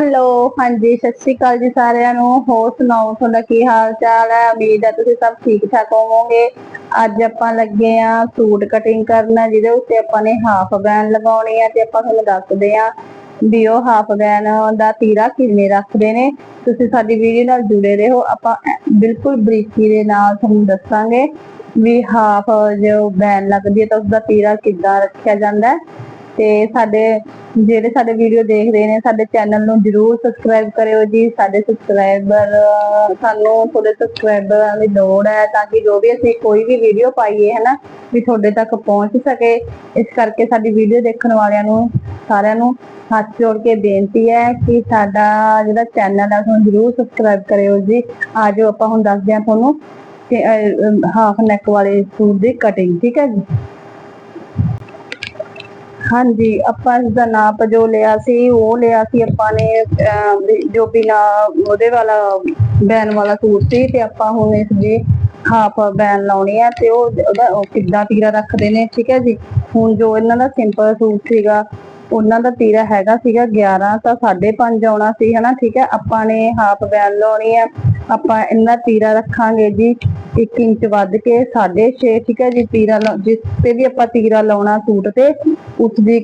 Hello ਹਾਂਜੀ, ਸਤਿ ਸ਼੍ਰੀ ਅਕਾਲ ਜੀ ਸਾਰਿਆਂ ਨੂੰ। ਹੋਰ ਸੁਣਾਓ, ਤੁਹਾਡਾ ਕੀ ਹਾਲ ਚਾਲ ਹੈ? ਉਮੀਦ ਹੈ ਤੁਸੀਂ ਸਭ ਠੀਕ ਠਾਕ ਹੋਵੋਗੇ। ਅੱਜ ਆਪਾਂ ਲੱਗੇ ਆ ਸੂਟ ਕਟਿੰਗ ਕਰਨ, ਜਿਹਦੇ ਉੱਤੇ ਆਪਾਂ ਨੇ ਹਾਫ ਬੈਨ ਲਗਾਉਣੀ ਹੈ ਤੇ ਆਪਾਂ ਤੁਹਾਨੂੰ ਦੱਸਦੇ ਆ ਵੀ ਉਹ ਹਾਫ ਬੈਨ ਦਾ ਤੀਰਾ ਕਿਵੇਂ ਰੱਖਦੇ ਨੇ। ਤੁਸੀਂ ਸਾਡੀ ਵੀਡੀਓ ਨਾਲ ਜੁੜੇ ਰਹੋ। ਆਪਾਂ ਬਿਲਕੁਲ ਬਰੀਕੀ ਦੇ ਨਾਲ ਤੁਹਾਨੂੰ ਦੱਸਾਂਗੇ ਵੀ ਹਾਫ ਜੋ ਬੈਨ ਲੱਗਦੀ ਹੈ ਤਾਂ ਉਸਦਾ ਤੀਰਾ ਕਿੱਦਾਂ ਰੱਖਿਆ ਜਾਂਦਾ ਹੈ। ਤੇ ਸਾਡੇ ਜਿਹੜੇ ਸਾਡੇ ਵੀਡੀਓ ਦੇਖਦੇ ਨੇ, ਸਾਡੇ ਚੈਨਲ ਨੂੰ ਜਰੂਰ ਸਬਸਕ੍ਰਾਈਬ ਕਰਿਓ ਜੀ। ਸਾਡੇ ਸਬਸਕ੍ਰਾਈਬਰ ਸਾਨੂੰ ਤੁਹਾਡੇ ਸਬਸਕ੍ਰਾਈਬਰਾਂ ਦੀ ਲੋੜ ਹੈ ਤਾਂ ਕਿ ਜੋ ਵੀ ਅਸੀਂ ਕੋਈ ਵੀ ਵੀਡੀਓ ਪਾਈਏ ਹੈ ਨਾ ਵੀ ਤੁਹਾਡੇ ਤੱਕ ਪਹੁੰਚ ਸਕੇ। ਇਸ ਕਰਕੇ ਸਾਡੀ ਵੀਡੀਓ ਦੇਖਣ ਵਾਲਿਆਂ ਨੂੰ, ਸਾਰਿਆਂ ਨੂੰ ਹੱਥ ਜੋੜ ਕੇ ਬੇਨਤੀ ਹੈ ਕਿ ਸਾਡਾ ਜਿਹੜਾ ਚੈਨਲ ਹੈ ਤੁਹਾਨੂੰ ਜਰੂਰ ਸਬਸਕ੍ਰਾਈਬ ਕਰਿਓ ਜੀ। ਆਜੋ ਆਪਾਂ ਹੁਣ ਦੱਸਦੇ ਹਾਂ ਤੁਹਾਨੂੰ ਹਾਫ ਨੈਕ ਵਾਲੇ ਸੂਟ ਦੀ ਕਟਿੰਗ ਠੀਕ ਹੈ ਜੀ? ਹਾਂਜੀ, ਆਪਾਂ ਇਸ ਦਾ ਨਾਪ ਜੋ ਲਿਆ ਸੀ, ਉਹ ਲਿਆ ਸੀ ਆਪਾਂ ਨੇ ਜੋ ਬਿਨਾ ਉਹਦੇ ਵਾਲਾ, ਬੈਨ ਵਾਲਾ ਸੂਟ ਸੀ ਤੇ ਆਪਾਂ ਹੁਣ ਇਸ ਦੀ ਹਾਫ ਬੈਨ ਲਾਉਣੀ ਹੈ ਤੇ ਉਹ ਉਹਦਾ ਕਿੱਦਾਂ ਤੀਰਾ ਰੱਖਦੇ ਨੇ, ਠੀਕ ਹੈ ਜੀ? ਹੁਣ ਜੋ ਇਹਨਾਂ ਦਾ ਸਿੰਪਲ ਸੂਟ ਸੀਗਾ, ਉਹਨਾਂ ਦਾ ਤੀਰਾ ਹੈਗਾ ਸੀਗਾ 11 ਤਾਂ 5.5 ਆਉਣਾ ਸੀ, ਹਨਾ, ਠੀਕ ਹੈ? ਆਪਾਂ ਨੇ ਹਾਫ ਬੈਨ ਲਾਉਣੀ ਹੈ ਆਪਾਂ ਇਹਨਾਂ ਤੀਰਾ ਰੱਖਾਂਗੇ ਜੀ 1 ਇੰਚ ਵੱਧ ਕੇ 6.5 ਠੀਕ ਹੈ ਜੀ, ਤੀਰਾ ਜਿਸ ਤੇ ਵੀ ਆਪਾਂ ਤੀਰਾ ਲਾਉਣਾ ਸੂਟ ਤੇ, ਉਸ ਦੀ,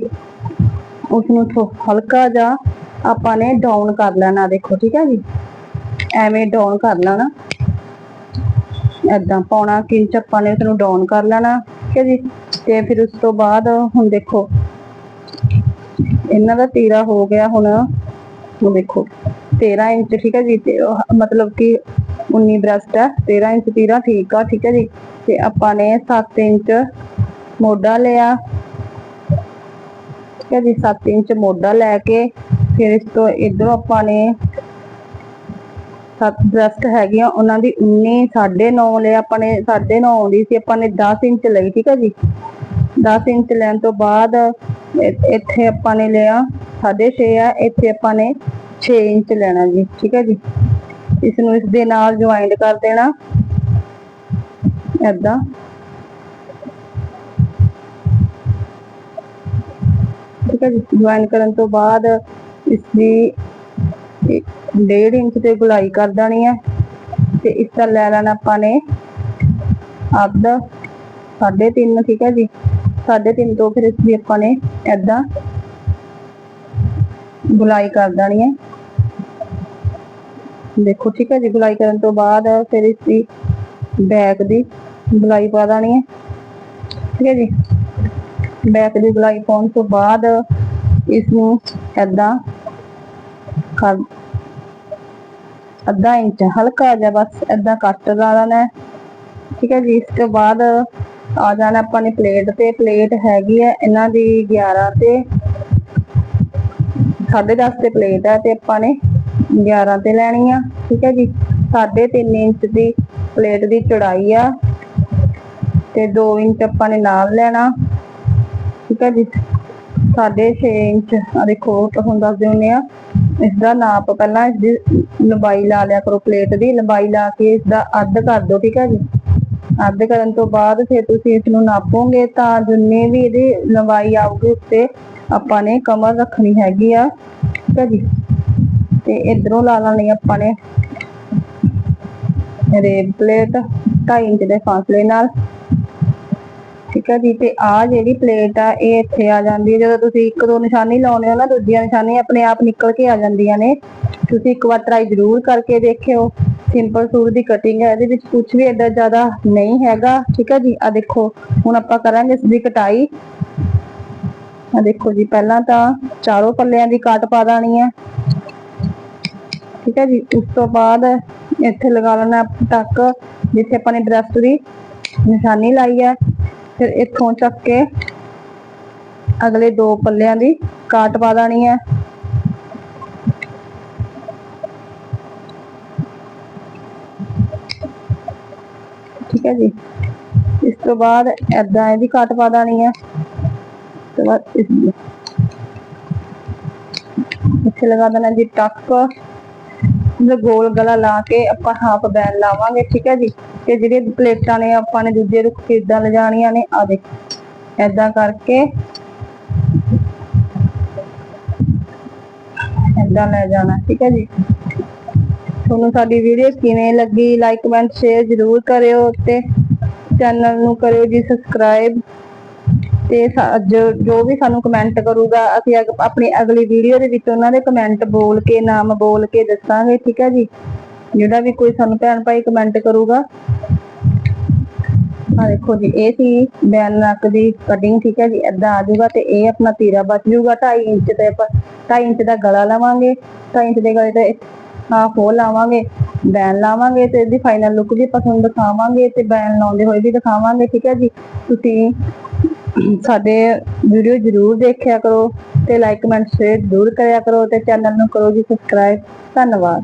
ਉਸ ਨੂੰ ਹਲਕਾ ਜਿਹਾ ਆਪਾਂ ਨੇ ਡਾਊਨ ਕਰ ਲੈਣਾ, ਦੇਖੋ, ਠੀਕ ਹੈ ਜੀ। ਐਵੇਂ ਡਾਊਨ ਕਰ ਲੈਣਾ। ਏਦਾਂ ਪੌਣਾ ਇੰਚ ਆਪਾਂ ਨੇ ਇਸ ਨੂੰ ਡਾਊਨ ਕਰ ਲੈਣਾ, ਠੀਕ ਹੈ ਜੀ। ਤੇ ਫਿਰ ਉਸ ਤੋਂ ਬਾਅਦ ਹੁਣ ਦੇਖੋ, ਇਹਨਾਂ ਦਾ ਤੀਰਾ ਹੋ ਗਿਆ ਹੁਣ ਹੁਣ ਦੇਖੋ 13 ਇੰਚ, ਠੀਕ ਹੈ ਜੀ, ਤੇ ਮਤਲਬ ਕਿ 19 ਬ੍ਰੈਸਟ ਹੈ 13 ਇੰਚ ਤੀਰਾ, ਠੀਕ ਆ, ਠੀਕ ਹੈ ਜੀ। ਤੇ ਆਪਾਂ ਨੇ 7 ਇੰਚ ਮੋਢਾ ਲਿਆ। ਠੀਕ ਹੈ ਜੀ 7 ਇੰਚ ਮੋਢਾ ਲੈ ਕੇ ਫਿਰ ਇਸ ਤੋਂ ਇਧਰੋਂ ਆਪਾਂ ਨੇ 7 ਬ੍ਰੈਸਟ ਹੈਗੀਆਂ, ਉਹਨਾਂ ਦੀ 19 9.5 ਲਿਆ ਆਪਾਂ ਨੇ 9.5 ਆਉਂਦੀ ਸੀ, ਆਪਾਂ ਨੇ 10 ਇੰਚ ਲਈ, ਠੀਕ ਹੈ ਜੀ। 10 ਇੰਚ ਲੈਣ ਤੋਂ ਬਾਅਦ ਇੱਥੇ ਆਪਾਂ ਨੇ ਲਿਆ 6.5 ਆ, ਇੱਥੇ ਆਪਾਂ ਨੇ 6 ਇੰਚ ਲੈਣਾ ਜੀ, ਠੀਕ ਹੈ ਜੀ। ਇਸ ਨੂੰ ਇਸ ਦੇ ਨਾਲ ਜੁਆਇੰਟ ਕਰ ਦੇਣਾ। ਏਦਾਂ। ਠੀਕ ਹੈ ਜੁਆਇਨ ਕਰਨ ਤੋਂ ਬਾਅਦ ਇਸ ਦੀ 1.5 ਇੰਚ ਤੇ ਗੁਲਾਈ ਕਰ ਦੇਣੀ ਹੈ ਤੇ ਇਸ ਦਾ ਲੈ ਲੈਣਾ ਆਪਾਂ ਨੇ ਅੱਧ 3.5 ਠੀਕ ਹੈ ਜੀ। 3.5 ਤੋਂ ਫਿਰ ਇਸ ਦੀ ਆਪਾਂ ਨੇ ਏਦਾਂ ਗੁਲਾਈ ਕਰ ਦੇਣੀ ਹੈ। ਦੇਖੋ, ਠੀਕ ਹੈ ਜੀ ਗੁਲਾਈ ਕਰਨ ਤੋਂ ਬਾਅਦ ਫਿਰ ਇਸ ਦੀ ਬੈਕ ਦੀ ਗੁਲਾਈ ਪਾ ਦੇਣੀ ਹੈ। ਠੀਕ ਹੈ ਜੀ ਬੈਕ ਦੀ ਗੁਲਾਈ ਪਾਉਣ ਤੋਂ ਬਾਅਦ ਇਸ ਨੂੰ ਏਦਾਂ ਕਰ, ਅੱਧਾ ਇੰਚ ਹਲਕਾ ਜਿਹਾ ਬਸ ਏਦਾਂ ਕੱਟ ਲਾ ਹੈ। ਠੀਕ ਹੈ ਜੀ, ਇਸ ਤੋਂ ਬਾਅਦ ਆ ਜਾਣਾ ਆਪਾਂ ਨੇ ਪਲੇਟ ਤੇ ਪਲੇਟ ਹੈਗੀ ਹੈ ਇਹਨਾਂ ਦੀ 11 ਤੇ 10.5 ਤੇ ਪਲੇਟ ਹੈ ਤੇ ਆਪਾਂ ਨੇ 11 ਤੇ ਲੈਣੀ ਆ, ਠੀਕ ਹੈ ਜੀ। 3.5 ਇੰਚ ਦੀ ਪਲੇਟ ਦੀ ਚੌੜਾਈ ਆ ਤੇ 2 ਇੰਚ ਆਪਾਂ ਨੇ ਨਾਲ ਲੈਣਾ, ਠੀਕ ਹੈ ਜੀ। 6.5 ਇੰਚ ਆ ਦੇਖੋ ਤੁਹਾਨੂੰ ਦੱਸਦੇ ਹੁੰਨੇ ਆ। ਇਸ ਦਾ ਨਾਪ ਪਹਿਲਾਂ ਇਸ ਦੀ ਲੰਬਾਈ ਲਾ ਲਿਆ ਕਰੋ ਪਲੇਟ ਦੀ, ਲੰਬਾਈ ਲਾ ਕੇ ਇਸ ਦਾ ਅੱਧ ਕਰ ਦਿਓ, ਠੀਕ ਹੈ ਜੀ। ਅੱਧ ਕਰਨ ਤੋਂ ਬਾਅਦ ਫਿਰ ਤੁਸੀਂ ਇਸ ਨੂੰ ਨਾਪੋਗੇ ਤਾਂ ਜਿੰਨੀ ਵੀ ਇਹਦੀ ਲੰਬਾਈ ਆਊਗੀ ਉੱਤੇ ਆਪਾਂ ਨੇ ਕਮਰ ਰੱਖਣੀ ਹੈਗੀ ਆ, ਠੀਕ ਹੈ ਜੀ। ਤੇ ਇਧਰੋਂ ਲਾ ਲੈਣੀ ਆਪਾਂ ਨੇ ਰੇਬ ਪਲੇਟ 2.5 ਇੰਚ ਦੇ ਫਾਸਲੇ ਨਾਲ। ਠੀਕ ਹੈ ਜੀ, ਤੇ ਆ ਜਿਹੜੀ ਪਲੇਟ ਆ, ਇਹ ਇੱਥੇ ਆ ਜਾਂਦੀ ਹੈ ਜਦੋਂ ਤੁਸੀਂ ਇੱਕ ਦੋ ਨਿਸ਼ਾਨੀ ਲਾਉਨੇ ਹੋ ਨਾ, ਦੂਜੀਆਂ ਨਿਸ਼ਾਨੀ ਆਪਣੇ ਆਪ ਨਿਕਲ ਕੇ ਆ ਜਾਂਦੀਆਂ ਨੇ। ਤੁਸੀਂ ਇੱਕ ਵਾਰ ਟਰਾਈ ਜ਼ਰੂਰ ਕਰਕੇ ਦੇਖਿਓ। ਸਿੰਪਲ ਸੂਟ ਦੀ ਕਟਿੰਗ ਹੈ ਇਹਦੇ ਵਿੱਚ ਕੁਝ ਵੀ ਏਡਾ ਜ਼ਿਆਦਾ ਨਹੀਂ ਹੈਗਾ। ਠੀਕ ਹੈ ਜੀ ਆ ਦੇਖੋ, ਹੁਣ ਆਪਾਂ ਕਰਾਂਗੇ ਇਸ ਦੀ ਕਟਾਈ। ਆ ਦੇਖੋ ਜੀ, ਪਹਿਲਾਂ ਤਾਂ ਚਾਰੋਂ ਪੱਲਿਆਂ ਦੀ ਕਾਟ ਪਾ ਦੇਣੀ ਹੈ ਠੀਕ ਹੈ ਜੀ, ਉਸ ਤੋਂ ਬਾਅਦ ਇੱਥੇ ਲਗਾ ਲੈਣਾ ਟੱਕ ਜਿੱਥੇ ਆਪਾਂ ਨੇ ਬ੍ਰੈਸਟ ਦੀ ਨਿਸ਼ਾਨੀ ਲਾਈ ਹੈ। ਫਿਰ ਇੱਥੋਂ ਚੱਕ ਕੇ ਅਗਲੇ ਦੋ ਪੱਲਿਆਂ ਦੀ ਕਾਟ ਪਾ ਦੇਣੀ ਹੈ। ਠੀਕ ਹੈ ਜੀ। ਇਸ ਤੋਂ ਬਾਅਦ ਏਦਾਂ ਇਹਦੀ ਕਾਟ ਪਾ ਦੇਣੀ ਹੈ। ਤੋਂ ਬਾਅਦ ਇਸ ਇੱਥੇ ਲਗਾ ਦੇਣਾ ਜੀ, ਟੱਕ। ਉਹਦਾ ਗੋਲ ਗਲਾ ਲਾ ਕੇ ਆਪਾਂ ਹਾਫ ਬੈਨ ਲਾਵਾਂਗੇ, ਠੀਕ ਹੈ ਜੀ? ਤੇ ਜਿਹੜੀਆਂ ਪਲੇਟਾਂ ਨੇ, ਆਪਾਂ ਨੇ ਦੂਜੇ ਰੁੱਖ ਕਿੱਦਾਂ ਲਿਜਾਣੀਆਂ ਨੇ ਆ ਦੇਖੋ। ਏਦਾਂ ਕਰਕੇ ਏਦਾਂ ਲੈ ਜਾਣਾ, ਠੀਕ ਹੈ ਜੀ? ਤੁਹਾਨੂੰ ਸਾਡੀ ਵੀਡੀਓ ਕਿਵੇਂ ਲੱਗੀ ਲਾਈਕ ਕਮੈਂਟ ਸ਼ੇਅਰ ਜ਼ਰੂਰ ਕਰਿਓ ਤੇ ਚੈਨਲ ਨੂੰ ਕਰਿਓ ਜੀ ਸਬਸਕ੍ਰਾਈਬ ਤੇ ਜੋ ਵੀ ਸਾਨੂੰ ਕਮੈਂਟ ਕਰੂਗਾ, ਅਸੀਂ ਆਪਣੀ ਅਗਲੀ ਵੀਡੀਓ ਦੇ ਵਿੱਚ ਉਹਨਾਂ ਦੇ ਕਮੈਂਟ ਬੋਲ ਕੇ, ਨਾਮ ਬੋਲ ਕੇ ਦੱਸਾਂਗੇ, ਠੀਕ ਹੈ ਜੀ? ਜਿਹੜਾ ਵੀ ਕੋਈ ਸਾਨੂੰ ਭੈਣ ਭਾਈ ਕਮੈਂਟ ਕਰੂਗਾ। ਆ ਦੇਖੋ ਜੀ, ਇਹ ਸੀ ਬੈਨ ਨੱਕ ਦੀ ਕਟਿੰਗ ਠੀਕ ਹੈ ਜੀ? ਏਦਾਂ ਆ ਜਾਊਗਾ ਤੇ ਇਹ ਆਪਣਾ ਤੀਰਾ ਬਚ ਜਾਊਗਾ। 2.5 ਇੰਚ ਤੇ ਆਪਾਂ 2.5 ਇੰਚ ਦਾ ਗਲਾ ਲਾਵਾਂਗੇ। 2.5 ਇੰਚ ਦੇ ਗਲੇ ਤੇ ਹਾਫ ਉਹ ਲਾਵਾਂਗੇ ਬੈਨ ਲਾਵਾਂਗੇ ਤੇ ਇਹਦੀ ਫਾਈਨਲ ਲੁੱਕ ਵੀ ਪਸੰਦ ਦਿਖਾਵਾਂਗੇ ਤੇ ਬੈਨ ਲਾਉਂਦੇ ਹੋਏ ਵੀ ਦਿਖਾਵਾਂਗੇ, ਠੀਕ ਹੈ ਜੀ? ਤੁਸੀਂ ਸਾਡੇ ਵੀਡੀਓ ਜਰੂਰ ਦੇਖਿਆ ਕਰੋ ਤੇ ਲਾਈਕ ਕਮੈਂਟ ਸ਼ੇਅਰ ਜ਼ਰੂਰ ਕਰਿਆ ਕਰੋ ਤੇ ਚੈਨਲ ਨੂੰ ਕਰੋ ਜੀ ਸਬਸਕ੍ਰਾਈਬ ਧੰਨਵਾਦ।